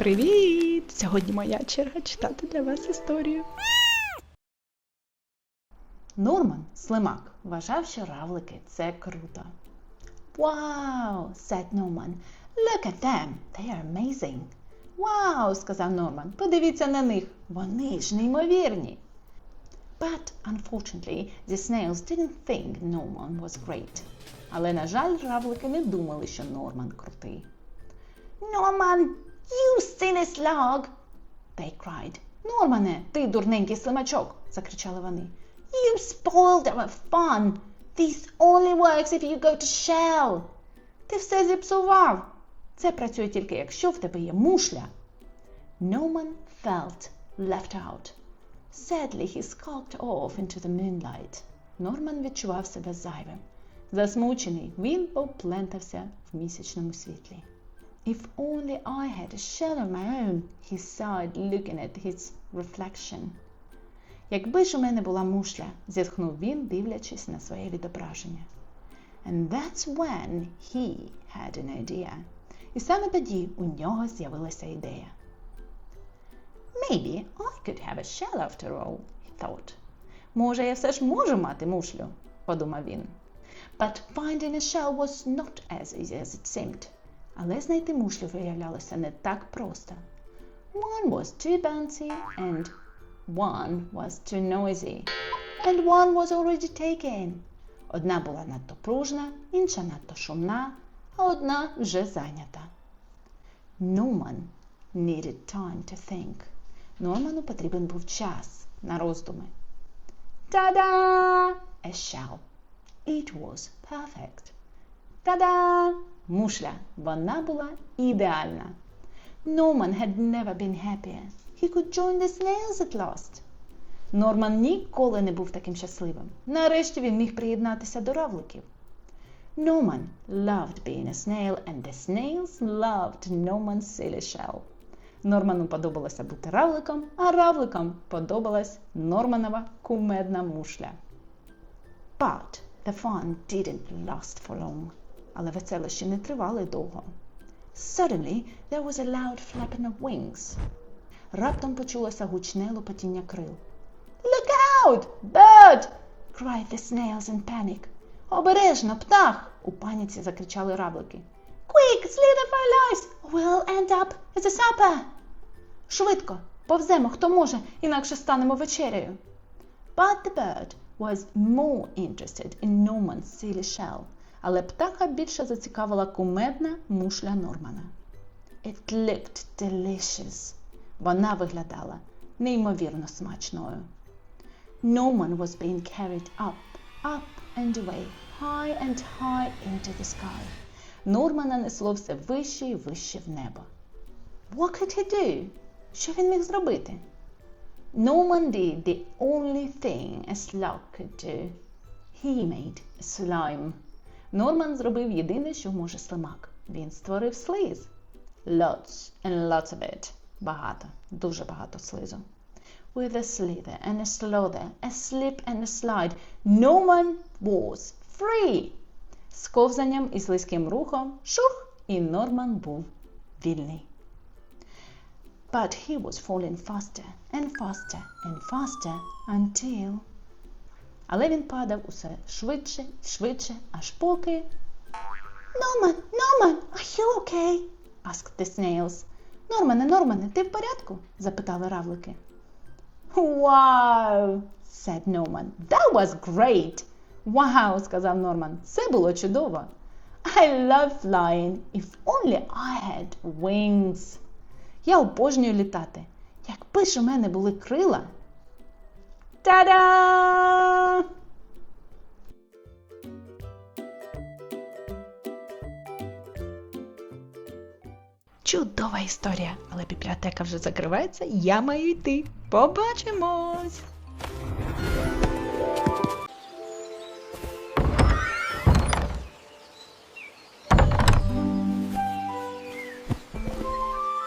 Привіт! Сьогодні моя черга читати для вас історію. Норман, слимак, вважав, що равлики це круто. Wow, said Norman. Look at them. They are amazing. Wow, сказав Норман. Подивіться на них. Вони ж неймовірні. But, unfortunately, the snails didn't think Norman was great. Але, на жаль, равлики не думали, що Норман крутий. Norman, you slug! They cried. Нормане, ти дурненький слимачок, закричали вони. You spoiled our fun. This only works if you go to shell. Ти все зіпсував. Це працює тільки, якщо в тебе є мушля. Norman felt left out. Sadly, he skulked off into the moonlight. Норман відчував себе зайвим. Засмучений, він поплентався в місячному світлі. If only I had a shell of my own, he sighed, looking at his reflection. Якби ж у мене була мушля, зітхнув він, дивлячись на своє відображення. And that's when he had an idea. І саме тоді у нього з'явилася ідея. Maybe I could have a shell after all, he thought. Може, я все ж можу мати мушлю, подумав він. But finding a shell was not as easy as it seemed. Але знайти мушлю виявлялося не так просто. One was too bouncy and one was too noisy. And one was already taken. Одна була надто пружна, інша надто шумна, а одна вже зайнята. Норман needed time to think. Норману потрібен був час на роздуми. Та-да! A shell. It was perfect. Та-да! Мушля. Вона була ідеальна. Norman had never been happier. He could join the snails at last. Норман ніколи не був таким щасливим. Нарешті він міг приєднатися до равликів. Norman loved being a snail and the snails loved Norman's silly shell. Норману подобалося бути равликом, а равликам подобалась Норманова кумедна мушля. But the fun didn't last for long. Але веселощі не тривали довго. Suddenly there was a loud flapping of wings. Раптом почулося гучне лопотіння крил. Look out! Bird! cried the snails in panic. Обережно, птах! у паніці закричали равлики. Quick, slither for your lives! We'll end up as a supper! Швидко, повземо, хто може, інакше станемо вечерею. But the bird was more interested in Norman's silly shell. Але птаха більше зацікавила кумедна мушля Нормана. It looked delicious. Вона виглядала неймовірно смачною. Norman was being carried up, up and away, high and high into the sky. Нормана несло все вище і вище в небо. What could he do? Що він міг зробити? Norman did the only thing a slug could do. He made slime. Норман зробив єдине, що може слимак. Він створив слиз. Lots and lots of it. Багато, дуже багато слизу. With a slither and a slother, a slip and a slide, Norman was free. З ковзанням і слизьким рухом шух, і Норман був вільний. But he was falling faster and faster and faster until... Але він падав усе швидше і швидше, аж поки. Норман, Норман, are you okay? asked the snails. Нормане, Нормане, ти в порядку? запитали равлики. Wow, said Norman. That was great. Wow, сказав Норман. Це було чудово. I love flying. If only I had wings. Я обожнюю літати. Якби ж у мене були крила. Та-да! Чудова історія, але бібліотека вже закривається, я маю йти. Побачимось!